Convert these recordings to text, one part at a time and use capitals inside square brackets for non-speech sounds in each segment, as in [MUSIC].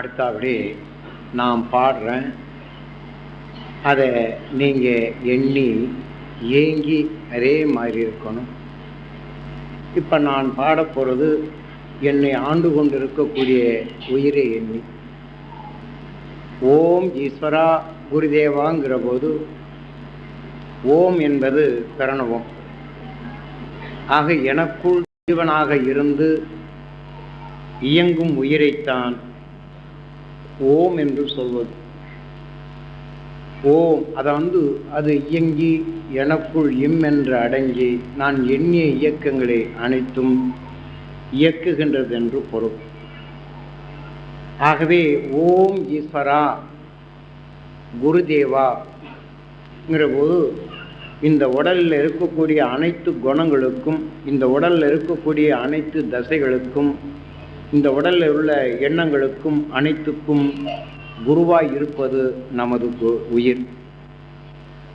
அடுத்தபடி நான் பாடுறேன் அதை நீங்கள் எண்ணி ஏங்கி அதே மாதிரி இருக்கணும். இப்போ நான் பாட போகிறது என்னை ஆண்டு கொண்டு இருக்கக்கூடிய உயிரை எண்ணி. ஓம் ஈஸ்வரா குருதேவாங்கிற போது ஓம் என்பது பிரணவம். ஆக எனக்குள் ஜீவனாக இருந்து இயங்கும் உயிரைத்தான் ஓம் என்று சொல்வது. ஓம் அதை வந்து அது இயங்கி எனக்குள் இம் என்று அடங்கி நான் எண்ணிய இயக்கங்களை அனைத்தும் இயக்குகின்றது என்று பொருள். ஆகவே ஓம் ஈஸ்வரா குருதேவாங்கிற போது இந்த உடலில் இருக்கக்கூடிய அனைத்து குணங்களுக்கும் இந்த உடலில் இருக்கக்கூடிய அனைத்து தசைகளுக்கும் இந்த உடலில் உள்ள எண்ணங்களுக்கும் அனைத்துக்கும் குருவாய் இருப்பது நமது கு- உயிர்.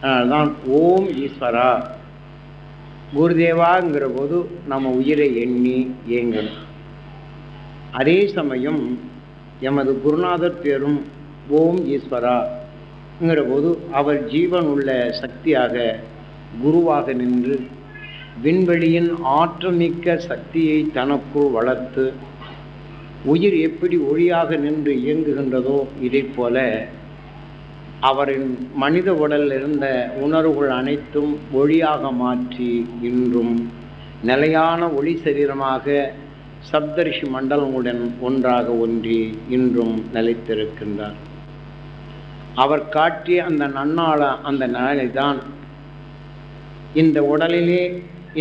அதனால்தான் ஓம் ஈஸ்வரா. குருதேவாங்கிற போது நம்ம உயிரை எண்ணி ஏங்கணும் அதே சமயம் எமது குருநாதர் பேரும் ஓம் ஈஸ்வராங்கிற போது அவர் ஜீவன் உள்ள சக்தியாக குருவாக நின்று விண்வெளியின் ஆற்றமிக்க சக்தியை தனக்குள் வளர்த்து உயிர் எப்படி ஒளியாக நின்று இயங்குகின்றதோ இதை போல அவரின் மனித உடலில் இருந்த உணர்வுகள் அனைத்தும் ஒளியாக மாற்றி இன்றும் நிலையான ஒளி சரீரமாக சப்தரிஷி மண்டலங்களுடன் ஒன்றாக ஒன்றி இன்றும் நிலைத்திருக்கின்றார். அவர் காட்டிய அந்த நன்னாள அந்த நிலைதான். இந்த உடலிலே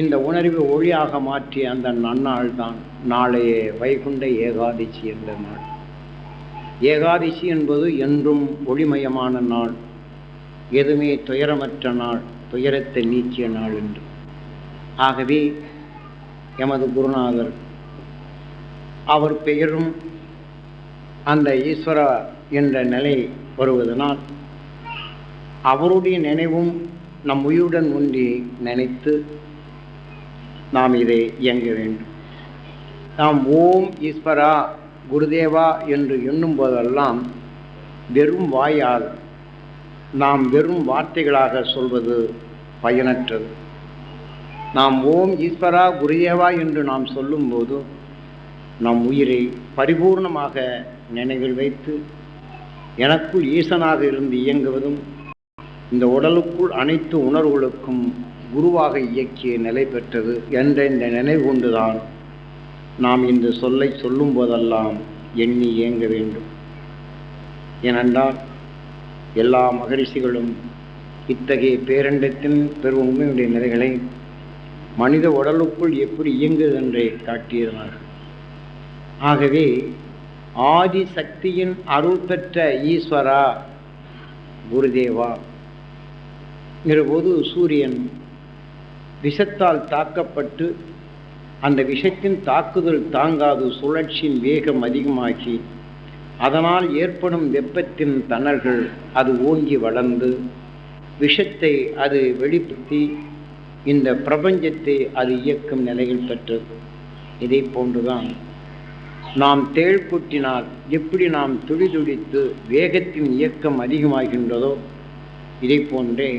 இந்த உணர்வை ஒளியாக மாற்றிய அந்த நன்னாள் தான் நாளைய வைகுண்ட ஏகாதசி என்ற நாள். ஏகாதசி என்பது என்றும் ஒளிமயமான நாள் எதுவுமே துயரமற்ற நாள் துயரத்தை நீக்கிய நாள் என்று. ஆகவே எமது குருநாதர் அவர் பெயரும் அந்த ஈஸ்வரா என்ற நிலை வருவதனால் அவருடைய நினைவும் நம் உயிருடன் ஒன்றி நினைத்து நாம் இதை இயங்க வேண்டும். நாம் ஓம் ஈஸ்வரா குருதேவா என்று எண்ணும் போதெல்லாம் வெறும் வாயால் நாம் வெறும் வார்த்தைகளாக சொல்வது பயனற்றது. நாம் ஓம் ஈஸ்வரா குருதேவா என்று நாம் சொல்லும்போது நம் உயிரை பரிபூர்ணமாக நினைவில் வைத்து எனக்குள் ஈசனாக இருந்து இயங்குவதும் இந்த உடலுக்குள் அனைத்து உணர்வுகளுக்கும் குருவாக இயக்கிய நிலை பெற்றது என்ற இந்த நினைவுகொண்டுதான் நாம் இந்த சொல்லை சொல்லும் போதெல்லாம் எண்ணி இயங்க வேண்டும். ஏனென்றால் எல்லா மகரிஷிகளும் இத்தகைய பேரண்டத்தின் பெரும் நிலைகளை மனித உடலுக்குள் எப்படி இயங்குது என்றே காட்டியிருந்தார்கள் ஆகவே ஆதி சக்தியின் அருள் பெற்ற ஈஸ்வரா குருதேவா. போது சூரியன் விஷத்தால் தாக்கப்பட்டு அந்த விஷத்தின் தாக்குதல் தாங்காது சுழற்சியின் வேகம் அதிகமாகி அதனால் ஏற்படும் வெப்பத்தின் தணல்கள் அது ஓங்கி வளர்ந்து விஷத்தை அது வெளிப்படுத்தி இந்த பிரபஞ்சத்தை அது இயக்கும் நிலையில் பெற்றது. இதை போன்றுதான் நாம் தேள் கொட்டினால் எப்படி நாம் துடிதுடித்து வேகத்தின் இயக்கம் அதிகமாகின்றதோ இதை போன்றே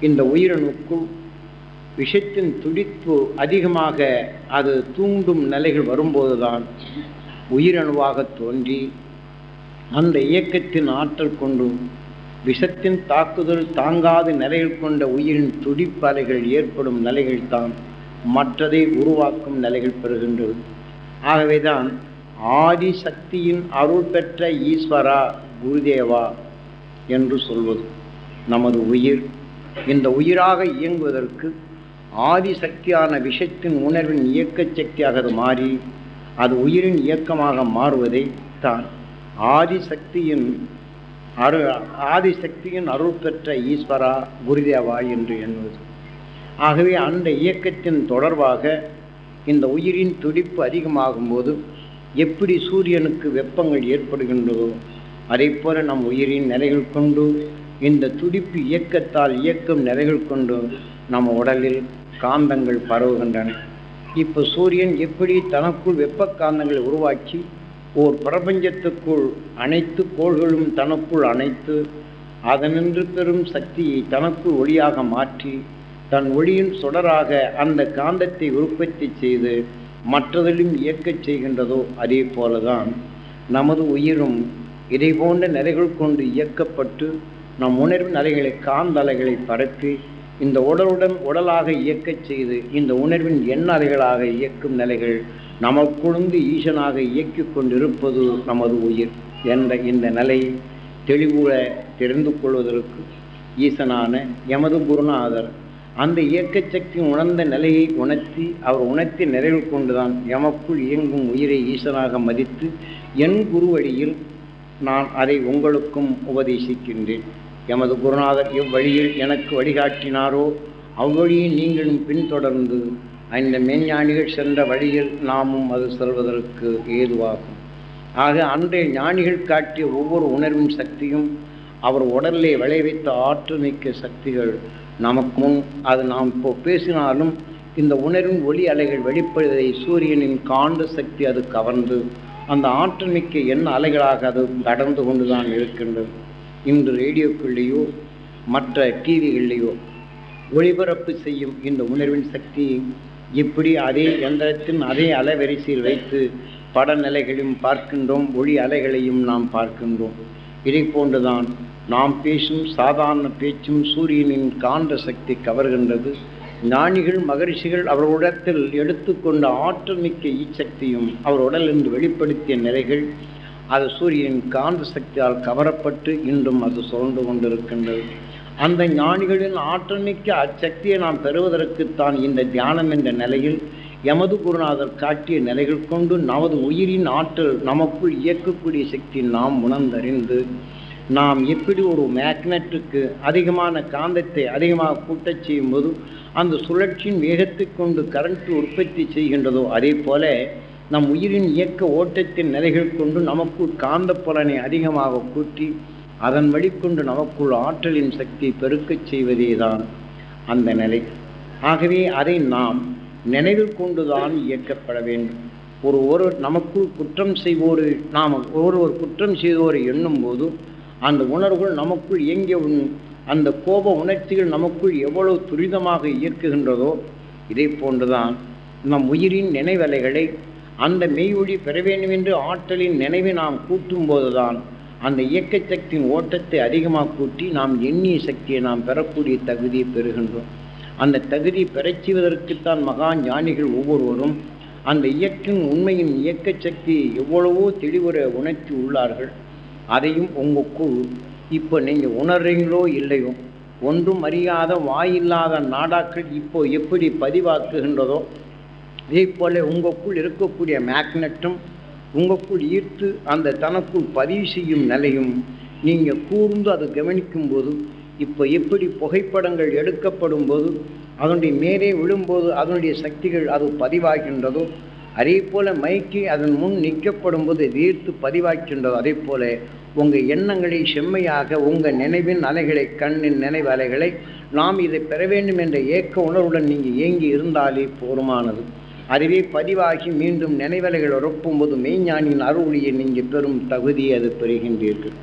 இந்த உயிரணுக்குள் விஷத்தின் துடிப்பு அதிகமாக அது தூண்டும் நிலைகள் வரும்போதுதான் உயிரணுவாக தோன்றி அந்த இயக்கத்தின் ஆற்றல் கொண்டும் விஷத்தின் தாக்குதல் தாங்காத நிலைகள் கொண்ட உயிரின் துடிப்பலைகள் ஏற்படும் நிலைகள் தான் மற்றதை உருவாக்கும் நிலைகள் பெறுகின்றது. ஆகவேதான் ஆதி சக்தியின் அருள் பெற்ற ஈஸ்வரா குருதேவா என்று சொல்வது நமது உயிர். இந்த உயிராக இயங்குவதற்கு ஆதிசக்தியான விஷத்தின் உணர்வின் இயக்க சக்தியாக அது மாறி அது உயிரின் இயக்கமாக மாறுவதை தான் ஆதிசக்தியின் அரு ஆதிசக்தியின் அருள் பெற்ற ஈஸ்வரா குருதேவா என்று எண்ணுவது. ஆகவே அந்த இயக்கத்தின் தொடர்பாக இந்த உயிரின் துடிப்பு அதிகமாகும் போது எப்படி சூரியனுக்கு வெப்பங்கள் ஏற்படுகின்றதோ அதே போல நம் உயிரின் நிலைகள் கொண்டு இந்த துடிப்பு இயக்கத்தால் இயக்கம் நிலைகள் கொண்டு நம்ம உடலில் காந்தங்கள் பரவுகின்றன. இப்போ சூரியன் எப்படி தனக்குள் வெப்ப காந்தங்களை உருவாக்கி ஓர் பிரபஞ்சத்துக்குள் அனைத்து கோள்களும் தனக்குள் அணைத்து அதனின்று பெறும் சக்தியை தனக்குள் ஒளியாக மாற்றி தன் ஒளியின் சுடராக அந்த காந்தத்தை உற்பத்தி செய்து மற்றதிலும் இயக்கச் செய்கின்றதோ அதே போலதான் நமது உயிரும் இதை போன்ற நிலைகள் கொண்டு இயக்கப்பட்டு நம் உணர்வு அலைகளை காந்த அலைகளை பரப்பி இந்த உடலுடன் உடலாக இயக்கச் செய்து இந்த உணர்வின் எண்ணறைகளாக இயக்கும் நிலைகள் நமக்குழுந்து ஈசனாக இயக்கிக் கொண்டிருப்பது நமது உயிர் என்ற இந்த நிலை தெளிவுற தெரிந்து கொள்வதற்கு ஈசனான எமது குருநாதர் அந்த இயக்க சக்தி உணர்ந்த நிலையை உணர்த்தி அவர் உணர்த்தி நிறைவு கொண்டுதான் எமக்குள் இயங்கும் உயிரை ஈசனாக மதித்து என் குருவழியில் நான் அதை உங்களுக்கும் உபதேசிக்கின்றேன். எமது குருநாதர் இவ்வழியில் எனக்கு வழிகாட்டினாரோ அவ்வழியை நீங்களும் பின்தொடர்ந்து அந்த மெஞ்ஞானிகள் சென்ற வழியில் நாமும் அது செல்வதற்கு ஏதுவாகும். ஆக அன்றைய ஞானிகள் காட்டிய ஒவ்வொரு உணர்வின் சக்தியும் அவர் உடலிலே விளைவித்த ஆற்றல் மிக்க சக்திகள் நமக்கு முன் அது நாம் இப்போ பேசினாலும் இந்த உணர்வின் ஒளி அலைகள் வெளிப்படுவதை சூரியனின் காந்த சக்தி அது கவர்ந்து அந்த ஆற்றல் மிக்க எண்ண அலைகளாக அது கடந்து கொண்டுதான் இருக்கின்றது. இன்று ரேடியோக்குள்ளேயோ மற்ற டிவிகளிலேயோ ஒளிபரப்பு செய்யும் இந்த உணர்வின் சக்தியை இப்படி அதே எந்திரத்தின் அதே அலைவரிசையில் வைத்து படநிலைகளையும் பார்க்கின்றோம் ஒளி அலைகளையும் நாம் பார்க்கின்றோம். இதை போன்றுதான் நாம் பேசும் சாதாரண பேச்சும் சூரியனின் காந்த சக்தி கவர்கின்றது. ஞானிகள் மகரிஷிகள் அவர்களிடத்தில் எடுத்துக்கொண்ட ஆற்றல் மிக்க ஈச்சக்தியும் அவர் உடலிருந்து வெளிப்படுத்திய நிலைகள் அது சூரியனின் காந்த சக்தியால் கவரப்பட்டு இன்றும் அது சுரண்டு கொண்டிருக்கின்றது. அந்த ஞானிகளின் ஆற்றமிக்க அச்சக்தியை நாம் பெறுவதற்குத்தான் இந்த தியானம் என்ற நிலையில் எமது குருநாதர் காட்டிய நிலைகள் கொண்டு நமது உயிரின் ஆற்றல் நமக்குள் இயக்கக்கூடிய சக்தி நாம் உணர்ந்தறிந்து நாம் எப்படி ஒரு மேக்னெட்டுக்கு அதிகமான காந்தத்தை அதிகமாக கூட்டச் செய்யும்போது அந்த சுழற்சியின் வேகத்தை கொண்டு கரண்ட் உற்பத்தி செய்கின்றதோ அதே போல நம் உயிரின் இயக்க ஓட்டத்தின் நிலைகள் கொண்டு நமக்குள் காந்த புலனை அதிகமாக கூட்டி அதன் வழிக்கொண்டு நமக்குள் ஆற்றலின் சக்தியை பெருக்கச் செய்வதே தான் அந்த நிலை. ஆகவே அதை நாம் நினைவில் கொண்டுதான் இயக்கப்பட வேண்டும். ஒரு ஒரு நமக்குள் குற்றம் செய்வோர் நாம் ஒருவர் குற்றம் செய்தோரை எண்ணும் போது அந்த உணர்வுகள் நமக்குள் இயங்கிய அந்த கோப உணர்ச்சிகள் நமக்குள் எவ்வளவு துரிதமாக இயக்குகின்றதோ இதை போன்றுதான் நம் உயிரின் நினைவலைகளை அந்த மெய்வொழி பெற வேண்டும் என்று ஆற்றலின் நினைவை நாம் கூட்டும் போதுதான் அந்த இயக்க சக்தியின் ஓட்டத்தை அதிகமாக கூட்டி நாம் எண்ணிய சக்தியை நாம் பெறக்கூடிய தகுதியை பெறுகின்றோம். அந்த தகுதி பெறச் செய்வதற்குத்தான் மகா ஞானிகள் ஒவ்வொருவரும் அந்த இயக்கின் உண்மையின் இயக்க சக்தியை எவ்வளவோ தெளிவுற உணர்த்தி உள்ளார்கள். அதையும் உங்களுக்குள் இப்போ நீங்கள் உணர்றீங்களோ இல்லையோ ஒன்றும் அறியாத வாயில்லாத நாடாக்கள் இப்போ எப்படி பதிவாக்குகின்றதோ இதே உங்களுக்குள் இருக்கக்கூடிய மேக்னெட்டும் உங்களுக்குள் ஈர்த்து அந்த தனக்குள் பதிவு செய்யும் நிலையும் நீங்கள் கூர்ந்து அதை கவனிக்கும் போது இப்போ எப்படி புகைப்படங்கள் எடுக்கப்படும் போது அதனுடைய மேலே விழும்போது அதனுடைய சக்திகள் அது பதிவாகின்றதோ அதே போல் மைக்கு அதன் முன் நிற்கப்படும் போது அது ஈர்த்து அதே போல் உங்கள் எண்ணங்களை செம்மையாக உங்கள் நினைவின் அலைகளை கண்ணின் நினைவு அலைகளை நாம் இதை பெற வேண்டும் என்ற ஏக்க உணர்வுடன் நீங்கள் ஏங்கி இருந்தாலே போதுமானது. அதுவே பதிவாகி மீண்டும் நினைவலைகள் உறப்பும்போது மெய்ஞானியின் அருளியை நீங்கள் பெறும் தகுதியை அது பெறுகின்றீர்கள்.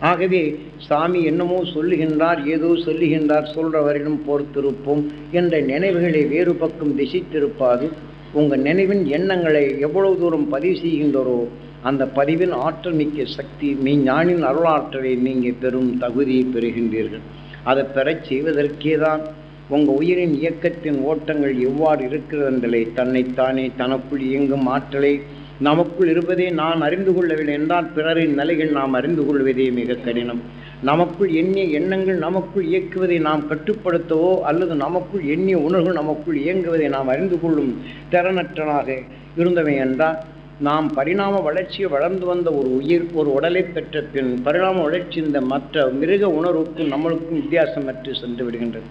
ஆகவே சாமி என்னமோ சொல்லுகின்றார் ஏதோ சொல்லுகின்றார் சொல்றவரிடம் பொறுத்திருப்போம் என்ற நினைவுகளை வேறு பக்கம் திசைத்திருப்பாது. உங்கள் நினைவின் எண்ணங்களை எவ்வளவு தூரம் பதிவு செய்கின்றோரோ அந்த பதிவின் ஆற்றல் மிக்க சக்தி மெய்ஞானின் அருளாற்றலை நீங்கள் பெறும் தகுதியை பெறுகின்றீர்கள். அதை பெறச் செய்வதற்கே தான் உங்கள் உயிரின் இயக்கத்தின் ஓட்டங்கள் எவ்வாறு இருக்கிறது தன்னைத்தானே தனக்குள் இயங்கும் ஆற்றலை நமக்குள் இருப்பதே நான் அறிந்து கொள்ளவில்லை என்றால் பிறரின் நிலைகள் நாம் அறிந்து கொள்வதே மிக கடினம். நமக்குள் எண்ணிய எண்ணங்கள் நமக்குள் இயக்குவதை நாம் கட்டுப்படுத்தவோ அல்லது நமக்குள் எண்ணிய உணர்வு நமக்குள் இயங்குவதை நாம் அறிந்து கொள்ளும் திறனற்றனாக இருந்தவை என்றால் நாம் பரிணாம வளர்ச்சியை வளர்ந்து வந்த ஒரு உயிர் ஒரு உடலை பெற்ற பின் பரிணாம வளர்ச்சி இந்த மற்ற மிருக உணர்வுக்கும் நம்மளுக்கும் வித்தியாசமற்று சென்று விடுகின்றது.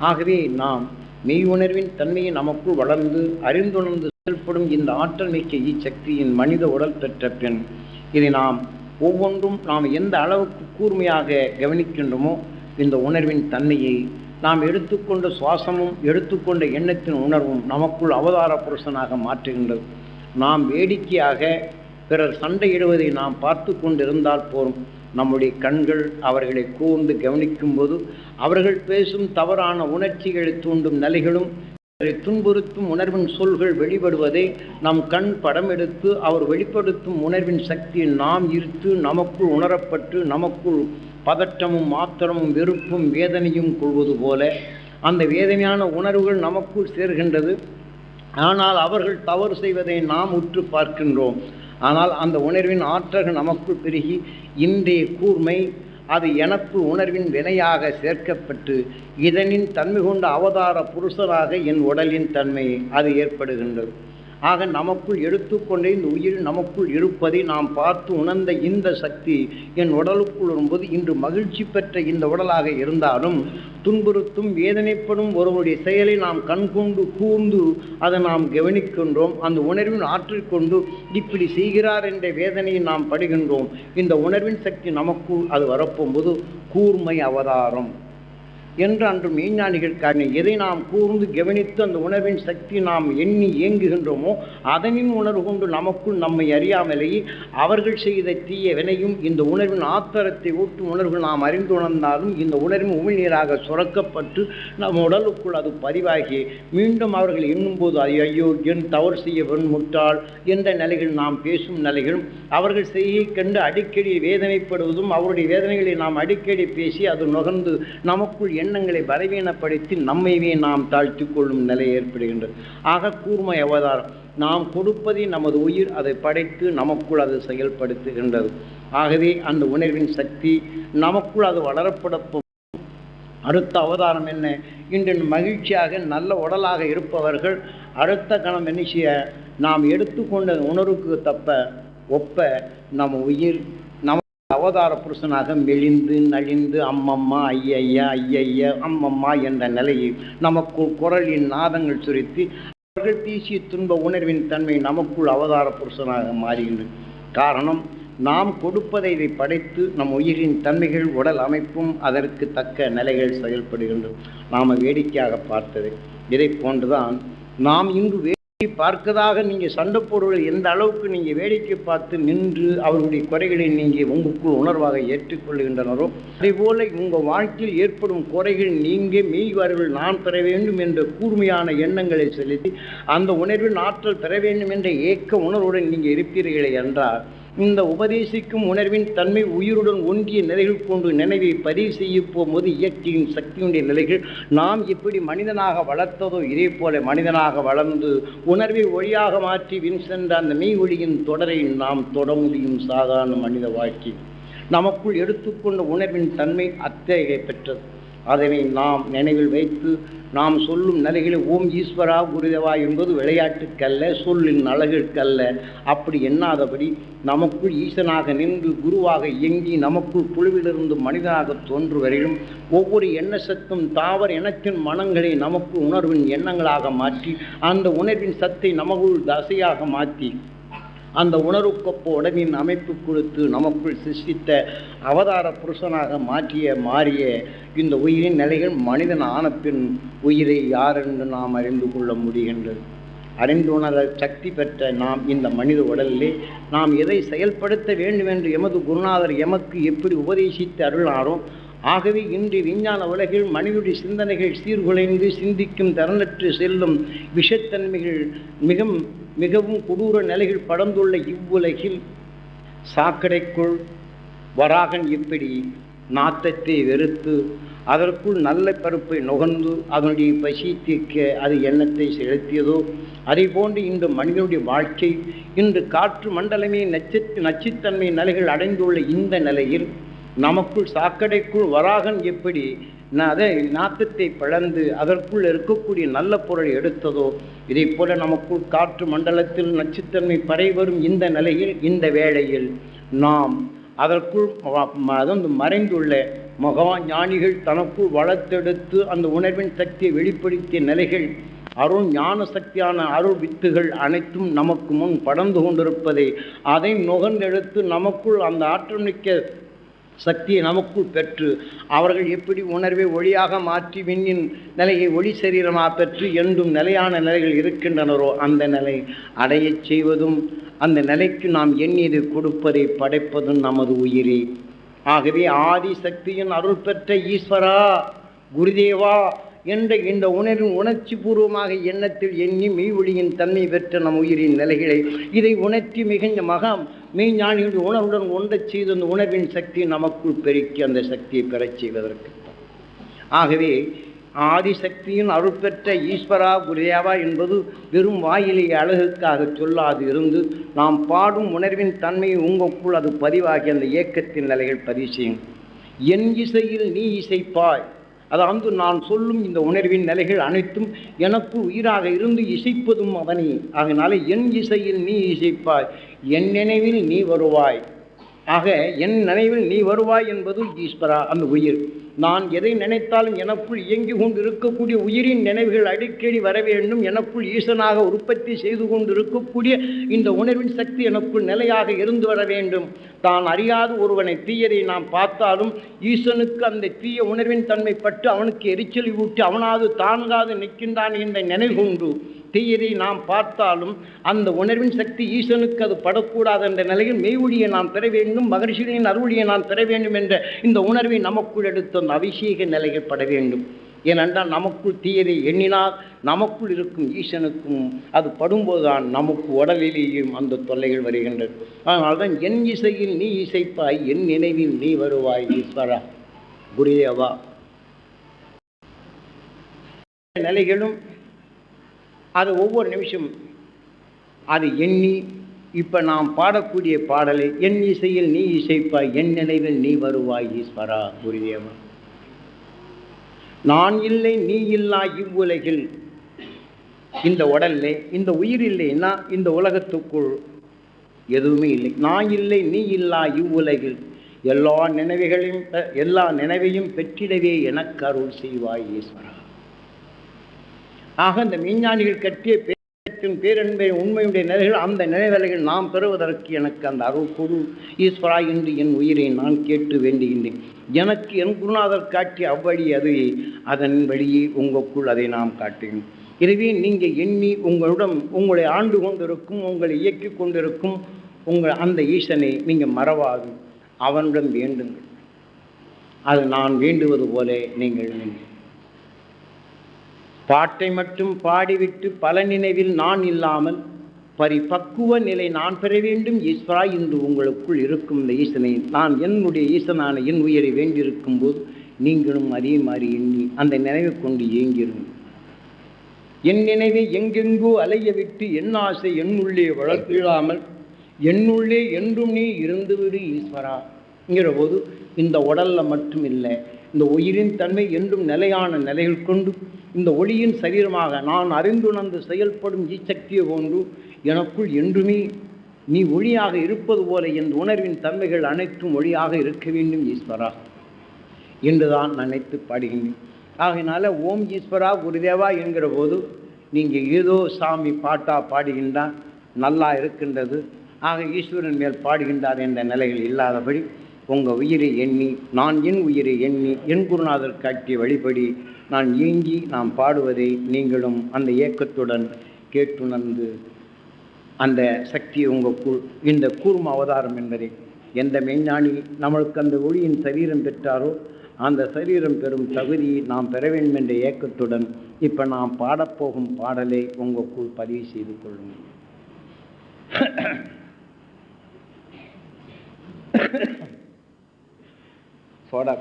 ஆகவே நாம் மெய் உணர்வின் தன்மையை நமக்குள் வளர்ந்து அறிந்துணர்ந்து செயல்படும் இந்த ஆற்றல் மிக்க இச்சக்தியின் மனித உடல் பெற்ற பின் இதை நாம் ஒவ்வொன்றும் நாம் எந்த அளவுக்கு கூர்மையாக கவனிக்கின்றோமோ இந்த உணர்வின் தன்மையை நாம் எடுத்துக்கொண்ட சுவாசமும் எடுத்துக்கொண்ட எண்ணத்தின் உணர்வும் நமக்குள் அவதார புருஷனாக மாற்றுகின்றது. நாம் வேடிக்கையாக பிறர் சண்டையிடுவதை நாம் பார்த்து கொண்டிருந்தால் போதும் நம்முடைய கண்கள் அவர்களை கூர்ந்து கவனிக்கும்போது அவர்கள் பேசும் தவறான உணர்ச்சிகளை தூண்டும் நிலைகளும் அவரை துன்புறுத்தும் உணர்வின் சொல்கள் வெளிப்படுவதை நம் கண் படம் எடுத்து அவர் வெளிப்படுத்தும் உணர்வின் சக்தியை நாம் ஈர்த்து நமக்குள் உணரப்பட்டு நமக்குள் பதற்றமும் ஆத்திரமும் வெறுப்பும் வேதனையும் கொள்வது போல அந்த வேதனையான உணர்வுகள் நமக்குள் சேர்கின்றது. ஆனால் அவர்கள் தவறு செய்வதை நாம் உற்று பார்க்கின்றோம். ஆனால் அந்த உணர்வின் ஆற்றல் நமக்குள் பெருகி இன்றைய கூர்மை அது எனக்கு உணர்வின் வினையாக சேர்க்கப்பட்டு இதனின் தன்மை கொண்ட அவதார புருஷராக என் உடலின் தன்மை அது ஏற்படுகின்றது. ஆக நமக்குள் எடுத்துக்கொண்டே இந்த உயிர் நமக்குள் இருப்பதை நாம் பார்த்து உணர்ந்த இந்த சக்தி என் உடலுக்குள் வரும்போது இன்று மகிழ்ச்சி பெற்ற இந்த உடலாக இருந்தாலும் துன்புறுத்தும் வேதனைப்படும் ஒருவருடைய செயலை நாம் கண்கொண்டு கூர்ந்து அதை நாம் கவனிக்கின்றோம். அந்த உணர்வின் ஆற்றில் கொண்டு இப்படி செய்கிறார் என்ற வேதனையை நாம் படுகின்றோம். இந்த உணர்வின் சக்தி நமக்குள் அது வரப்போகும்போது கூர்மை அவதாரம். என்று அன்று மெய்ஞானிகள் காரணி எதை நாம் கூர்ந்து கவனித்து அந்த உணர்வின் சக்தி நாம் எண்ணி இயங்குகின்றோமோ அதனின் உணர்வு கொண்டு நமக்குள் நம்மை அறியாமலேயே அவர்கள் செய்த தீய வினையும் இந்த உணர்வின் ஆத்தரத்தை ஊட்டும் உணர்வு நாம் அறிந்து உணர்ந்தாலும் இந்த உணர்வின் உமிழ்நீராக சுரக்கப்பட்டு நம் உடலுக்குள் அது பதிவாகி மீண்டும் அவர்கள் எண்ணும்போது ஐயோ என் தவறு செய்ய வெண் முட்டாள் என்ற நிலைகள் நாம் பேசும் நிலைகளும் அவர்கள் செய்யை கண்டு அடிக்கடி வேதனைப்படுவதும் அவருடைய வேதனைகளை நாம் அடிக்கடி பேசி அது நுகர்ந்து நமக்குள் எண்ணங்களை பலவீனப்படுத்தி நம்மைவே நாம் தாழ்த்தி கொள்ளும் நிலை ஏற்படுகின்றது. ஆக கூர்மை அவதாரம். நாம் கொடுப்பதை நமது உயிர் அதை படைத்து நமக்குள் அது செயல்படுத்துகின்றது. ஆகவே அந்த உணர்வின் சக்தி நமக்குள் அது வளரப்படப்படும் அடுத்த அவதாரம் என்ன? இன்று மகிழ்ச்சியாக நல்ல உடலாக இருப்பவர்கள் அடுத்த கணம் என்ன செய்ய? நாம் எடுத்துக்கொண்ட உணர்வுக்கு தப்ப ஒப்ப நம் உயிர் அவதார புருஷனாக மெலிந்து நலிந்து அம்மம்மா ஐயையா ஐயையா அம்மம்மா என்ற நிலையில் நமக்கு குரலின் நாதங்கள் சுரித்து அவர்கள் தீசிய துன்ப உணர்வின் தன்மை நமக்குள் அவதார புருஷனாக மாறுகின்றது காரணம் நாம் கொடுப்பதை இதை படைத்து நம் உயிரின் தன்மைகள் உடல் அமைப்பும் அதற்கு தக்க நிலைகள் செயல்படுகின்றது நாம் வேடிக்கையாக பார்த்தது. இதை போன்றுதான் நாம் இங்கு வே பார்க்கதாக நீங்கள் சண்டை போடுவது எந்த அளவுக்கு நீங்கள் வேடிக்கை பார்த்து நின்று அவர்களுடைய குறைகளை நீங்கள் உங்களுக்குள் உணர்வாக ஏற்றுக்கொள்கின்றனரோ அதேபோல உங்கள் வாழ்க்கையில் ஏற்படும் குறைகள் நீங்கள் மெய்வார்கள் நான் பெற வேண்டும் என்ற கூர்மையான எண்ணங்களை செலுத்தி அந்த உணர்வின் ஆற்றல் பெற வேண்டும் என்ற ஏக்க உணர்வுடன் நீங்கள் இருப்பீர்களே என்றால் இந்த உபதேசிக்கும் உணர்வின் தன்மை உயிருடன் ஒன்றிய நிலைகள் கொண்டு நினைவை பதிவு செய்ய போகும்போது இயற்கையின் சக்தியுடைய நிலைகள். நாம் எப்படி மனிதனாக வளர்த்ததோ இதே போல மனிதனாக வளர்ந்து உணர்வை ஒளியாக மாற்றி வின் சென்ற அந்த மெய் ஒளியின் தொடரை நாம் தொட முடியும் சாதாரண மனித வாழ்க்கை. நமக்குள் எடுத்துக்கொண்ட உணர்வின் தன்மை அத்தகைய பெற்றது. அதனை நாம் நினைவில் வைத்து நாம் சொல்லும் நிலைகளில் ஓம் ஈஸ்வரா குருதேவா என்பது விளையாட்டுக்கல்ல சொல்லின் அழகிற்கல்ல அப்படி எண்ணாதபடி நமக்குள் ஈசனாக நின்று குருவாக இயங்கி நமக்குள் புழுவிலிருந்து மனிதனாக தோன்று வரையிலும் ஒவ்வொரு எண்ண சத்தும் தாவர இனத்தின் மனங்களை நமக்கு உணர்வின் எண்ணங்களாக மாற்றி அந்த உணர்வின் சத்தை நமக்குள் தசையாக மாற்றி அந்த உணர்வுக்கொப்ப நின் அமைப்பு கொடுத்து நமக்குள் சிருஷ்டித்த அவதார புருஷனாக மாற்றிய மாறிய இந்த உயிரின் நிலைகள் மனிதன் ஆனப்பின் உயிரை யாரென்று நாம் அறிந்து கொள்ள முடிகின்றது? அறிந்துணர சக்தி பெற்ற நாம் இந்த மனித உடலிலே நாம் எதை செயல்படுத்த வேண்டும் என்று எமது குருநாதர் எமக்கு எப்படி உபதேசித்து அருளாரோ ஆகவே இன்று விஞ்ஞான உலகில் மனிதனுடைய சிந்தனைகள் சீர்குலைந்து சிந்திக்கும் தரனற்று செல்லும் விஷத்தன்மைகள் மிகவும் மிகவும் கொடூர நிலைகள் படர்ந்துள்ள இவ்வுலகில் சாக்கடைக்குள் வராகன் எப்படி நாத்தத்தை வெறுத்து அதற்குள் நல்ல பருப்பை நுகர்ந்து அதனுடைய பசி தீர்க்க அது எண்ணத்தை செலுத்தியதோ அதை போன்று இந்த மனிதனுடைய வாழ்க்கை இன்று காற்று மண்டலமே நச்சு நச்சுத்தன்மை நிலைகள் அடைந்துள்ள இந்த நிலையில் நமக்குள் சாக்கடைக்குள் வராகன் எப்படி நான் அதை நாத்தத்தை பிளந்து அதற்குள் இருக்கக்கூடிய நல்ல பொருளை எடுத்ததோ இதை போல நமக்குள் காற்று மண்டலத்தில் நச்சுத்தன்மை பறைவரும் இந்த நிலையில் இந்த வேளையில் நாம் அதற்குள் அது மறைந்துள்ள மகா ஞானிகள் தனக்குள் வளர்த்தெடுத்து அந்த உணர்வின் சக்தியை வெளிப்படுத்திய நிலைகள் அருள் ஞான சக்தியான அருள் வித்துகள் அனைத்தும் நமக்கு முன் படர்ந்து கொண்டிருப்பதை அதை நுகர்ந்தெடுத்து நமக்குள் அந்த ஆற்றல் மிக்க சக்தியை நமக்குள் பெற்று அவர்கள் எப்படி உணர்வை ஒளியாக மாற்றி விண்ணின் நிலையை ஒளி சரீரமாக பெற்று என்றும் நிலையான நிலைகள் இருக்கின்றனரோ அந்த நிலை அடையச் செய்வதும் அந்த நிலைக்கு நாம் எண்ணியது கொடுப்பதை படைப்பதும் நமது உயிரே. ஆகவே ஆதி சக்தியின் அருள் பெற்ற ஈஸ்வரா குருதேவா என்ற இந்த உணர்வின் உணர்ச்சி பூர்வமாக எண்ணத்தில் எண்ணி மெய்வொழியின் தன்மை பெற்ற நம் உயிரின் நிலைகளை இதை உணர்த்தி மிகுந்த மகம் மெய்ஞானிகளுடைய உணர்வுடன் ஒன்றச் செய்து அந்த உணர்வின் சக்தி நமக்குள் பெருக்கி அந்த சக்தியை பெறச் செய்வதற்கு. ஆகவே ஆதிசக்தியின் அருள் பெற்ற ஈஸ்வரா குருதேவா என்பது வெறும் வாயிலே அழகுக்காக சொல்லாது இருந்து நாம் பாடும் உணர்வின் தன்மையை உங்களுக்குள் அது பதிவாகி அந்த இயக்கத்தின் நிலைகள் பதிவு செய்யும். என் இசையில் நீ இசைப்பாய். அதாவது நான் சொல்லும் இந்த உணர்வின் நிலைகள் அனைத்தும் எனக்கு உயிராக இருந்து இசைப்பதும் அவனே. ஆகினால என் இசையில் நீ இசைப்பாய் என் நினைவில் நீ வருவாய். ஆக என் நினைவில் நீ வருவாய் என்பது ஈஸ்வரா அந்த உயிர். நான் எதை நினைத்தாலும் எனக்குள் இயங்கி கொண்டு இருக்கக்கூடிய உயிரின் நினைவுகள் அடிக்கடி வர வேண்டும். எனக்குள் ஈசனாக உற்பத்தி செய்து கொண்டு இருக்கக்கூடிய இந்த உணர்வின் சக்தி எனக்குள் நிலையாக இருந்து வர வேண்டும். தான் அறியாத ஒருவனை தீயதை நாம் பார்த்தாலும் ஈசனுக்கு அந்த தீய உணர்வின் தன்மை பட்டு அவனுக்கு எரிச்சல் ஊட்டி அவனாவது தான்காது நிற்கின்றான் என்ற நினைவு உண்டு. தீயதை நாம் பார்த்தாலும் அந்த உணர்வின் சக்தி ஈசனுக்கு அது படக்கூடாது என்ற நிலையில் மெய்வொழியை நாம் பெற வேண்டும் மகர்ஷிகளின் அருளியை நாம் பெற வேண்டும் என்ற இந்த உணர்வை நமக்குள் எடுத்த அந்த அபிஷேக நிலைகள் பட வேண்டும். ஏனென்றால் நமக்குள் தீயதை எண்ணினால் நமக்குள் இருக்கும் ஈசனுக்கும் அது படும்போதுதான் நமக்கு உடலிலேயும் அந்த தொல்லைகள் வருகின்றது அதனால்தான் என் இசையில் நீ இசைப்பாய் என் நினைவில் நீ வருவாய் ஈஸ்வரா. குருதேவா. நிலைகளும் அது ஒவ்வொரு நிமிஷம் அது எண்ணி இப்போ நாம் பாடக்கூடிய பாடலை என் இசையில் நீ இசைப்பாய் என் நினைவில் நீ வருவாய் ஈஸ்வரா குருதேவா நான் இல்லை நீ இல்லா இவ்வுலகில். இந்த உடல்ல இந்த உயிர் இல்லைன்னா இந்த உலகத்துக்குள் எதுவுமே இல்லை. நான் இல்லை நீ இல்லா இவ்வுலகில். எல்லா நினைவுகளையும் பெ- எல்லா நினைவையும் பெற்றிடவே எனக்கு அருள் செய்வாய் ஈஸ்வரா. ஆக இந்த மெய்ஞானிகள் கட்டிய பேரத்தின் பேரன்பை உண்மையுடைய நிலைகள் அந்த நினைவலைகள் நாம் பெறுவதற்கு எனக்கு அந்த அருள் கொடு. ஈஸ்வரா என்று என் உயிரை நான் கேட்டு வேண்டுகின்றேன். எனக்கு என் குருநாதர் காட்டிய அவ்வழி அது. அதன் வழியே உங்களுக்குள் அதை நாம் காட்டுகிறோம். எனவே நீங்கள் எண்ணி உங்களுடன் உங்களை ஆண்டு கொண்டிருக்கும் உங்களை இயக்கி கொண்டிருக்கும் உங்கள் அந்த ஈசனை நீங்கள் மறவாது. அவனிடம் வேண்டுங்கள். அது நான் வேண்டுவது போல நீங்கள் வேண்டும் பாட்டை மட்டும் பாடிவிட்டு பல நினைவில் நான் இல்லாமல் பரிபக்குவ நிலை நான் பெற வேண்டும். ஈஸ்வரா இன்று உங்களுக்குள் இருக்கும் இந்த ஈசனை நான் என்னுடைய ஈசனான என் உயிரை வேண்டியிருக்கும் போது நீங்களும் அதே மாதிரி எண்ணி அந்த நினைவை கொண்டு இயங்கிருங்க என் நினைவை எங்கெங்கோ அலைய விட்டு என் ஆசை என்னுள்ளே வளர்த்திடாமல் என்னுள்ளே என்றும் நீ இருந்துவிடு ஈஸ்வரா. என்கிற போது இந்த உடலில் மட்டும் இல்லை இந்த உயிரின் தன்மை என்றும் நிலையான நிலையில் கொண்டு இந்த ஒளியின் சரீரமாக நான் அறிந்துணர்ந்து செயல்படும் ஈசக்தியை கொண்டு எனக்குள் என்றுமே நீ ஒளியாக இருப்பது போல என் உணர்வின் தன்மைகள் அனைத்தும் ஒளியாக இருக்க வேண்டும் ஈஸ்வரா என்றுதான் நினைத்து பாடுகின்றேன். ஆகையினால ஓம் ஈஸ்வரா குருதேவா என்கிற போது நீங்கள் ஏதோ சாமி பாட்டா பாடுகின்றான் நல்லா இருக்கின்றது. ஆக ஈஸ்வரன் மேல் பாடுகின்றார் என்ற நிலைகள் இல்லாதபடி உங்கள் உயிரை எண்ணி நான் என் உயிரை எண்ணி என் குருநாதர் காட்டிய வழிபடி நான் இயங்கி நாம் பாடுவதை நீங்களும் அந்த ஏக்கத்துடன் கேட்டுணர்ந்து அந்த சக்தி உங்களுக்குள் இந்த கூர்ம அவதாரம் என்பதை எந்த மெய்ஞானி நம்மளுக்கு அந்த ஒளியின் சரீரம் பெற்றாரோ அந்த சரீரம் பெறும் தகுதியை நாம் பெற வேண்டும் என்ற ஏக்கத்துடன் இப்போ நாம் பாடப்போகும் பாடலை உங்களுக்குள் பதிவு செய்து கொள்ளுங்கள். [COUGHS] சோடா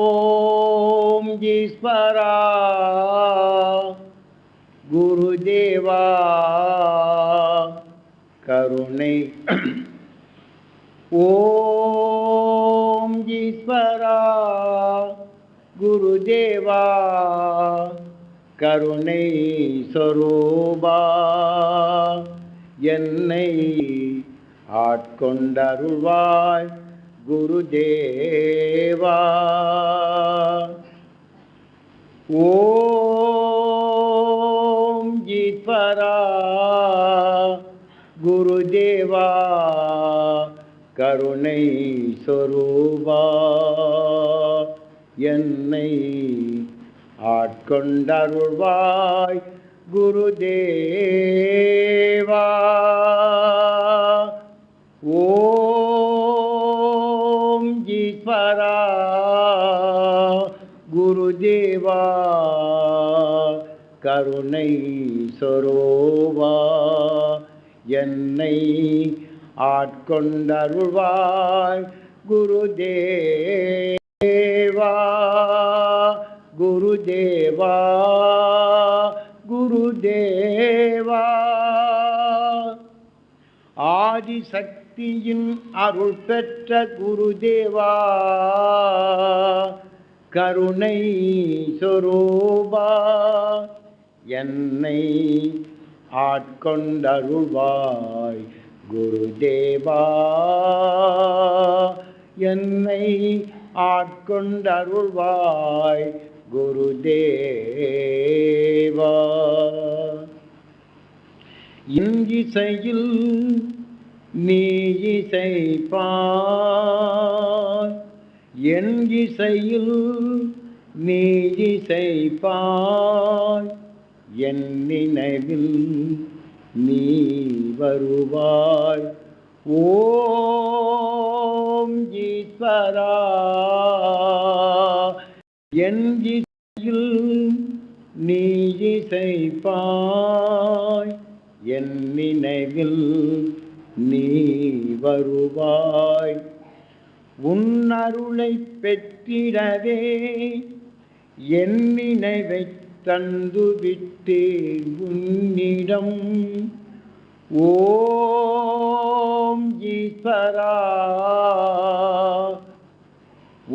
ஓம் ஈஸ்வரா குருதேவா கருணை ஓம் ஈஸ்வரா குருதேவா கருணை சொரூபா. என்னை ஆட்கொண்டருள்வாய் குருதேவா. ஓம் ஈஸ்வரா. குருதேவா. கருணை சொரூபா. என்னை ஆட்கொண்டருள்வாய் குருதேவா. ஓம் ஈஸ்வரா குருதேவா. கருணை சொரோவா. என்னை ஆட்கொண்டருள்வாய் குருதேவா. குருதேவா குருதேவா. ஆதிசக்தியின் அருள் பெற்ற குருதேவா கருணை சொரூபா என்னை ஆட்கொண்டருள்வாய் குருதேவா. என்னை ஆட்கொண்டருள்வாய் குருதேவா. இங்கிசையில் நீ இசைப்பாய் என் இசையில் நீ இசைப்பாய் என் நினைவில் நீ வருவாய் ஓம் ஈஸ்வரா. நீ இசைப்பாய் என் நினைவில் நீ வருவாய். உன்னருளை பெற்றிடவே என் நினைவை தந்து விட்டேன் உன்னிடம். ஓம் ஈஸ்வரா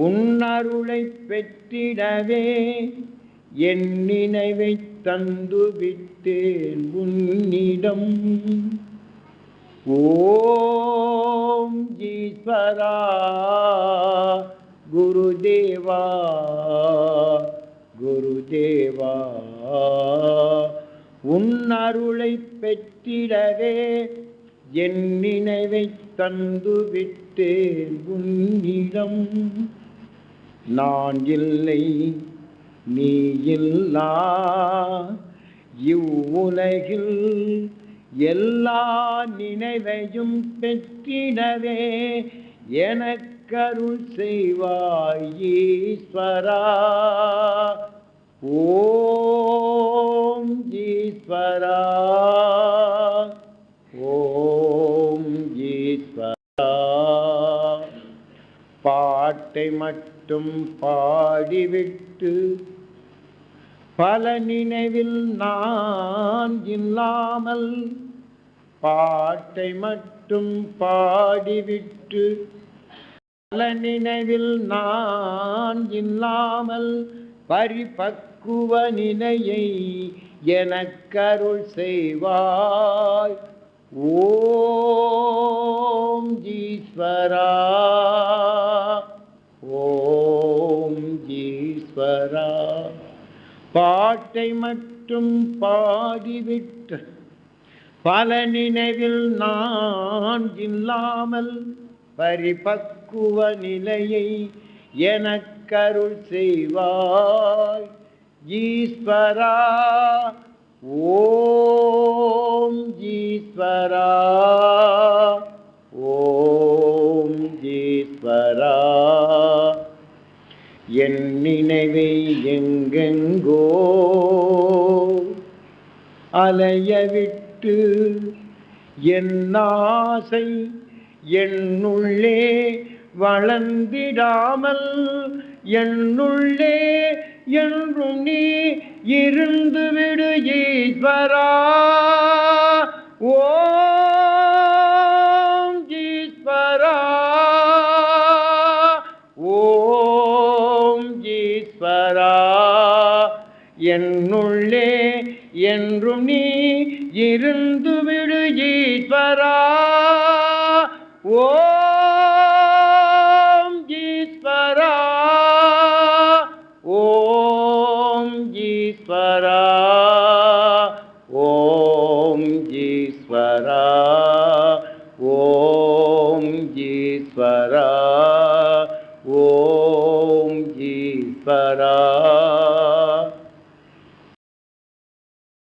உன்னருளை பெற்றிடவே என் நினைவை தந்து விட்டேன் உன்னிடம். ஓம் ஈஸ்வரா குருதேவா குருதேவா. உன் அருளை பெற்றிடவே என் நினைவை தந்து விட்டேன் உன்னிடம். நான் இல்லை நீ இல்லா இவ்வுலகில் எல்லா நினைவையும் பெற்றிடவே எனக்கருள் செய்வாய் ஈஸ்வரா. ஓம் ஈஸ்வரா. ஓம் ஈஸ்வரா. பாட்டை மட்டும் பாடிவிட்டு பல நினைவில் நான் இல்லாமல் பாட்டை மட்டும் பாடிவிட்டு பல நினைவில் நான் இல்லாமல் பரிபக்குவ நினையை எனக்கருள் செய்வாய். ஓம் ஈஸ்வரா ஓம் ஈஸ்வரா. பாட்டை மட்டும் பாடிவிட்டு பல நினைவில் நான் இல்லாமல் பரிபக்குவ நிலையை எனக்கருள் செய்வாய். ஈஸ்வரா ஓம் ஈஸ்வரா ஓம் ஈஸ்வரா. என் நினைவை எங்கெங்கோ அலைய விட்டு என் ஆசை என்னுள்ளே வளர்ந்திடாமல் என்னுள்ளே என்றும் நீ இருந்து விடு ஈஸ்வரா. ஓ